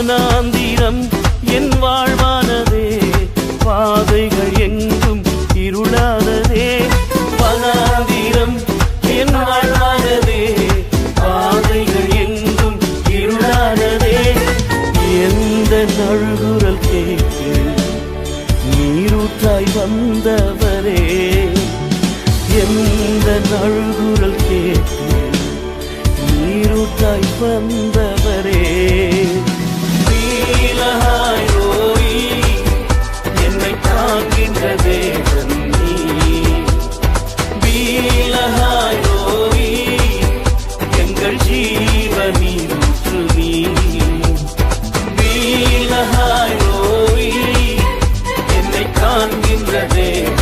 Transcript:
வனாந்திரம் என் வாழ்வானதே. பாதைகள் எங்கும் இருளானதே. வனாந்திரம் என் வாழ்வானதே. பாதைகள் எங்கும் இருளானதே. எந்த நழுகுரல் கேட்டு நீரூற்றாய் வந்தவரே. எந்த நழுகுரல் கேட்டு நீரூற்றாய் வந்த Saturday.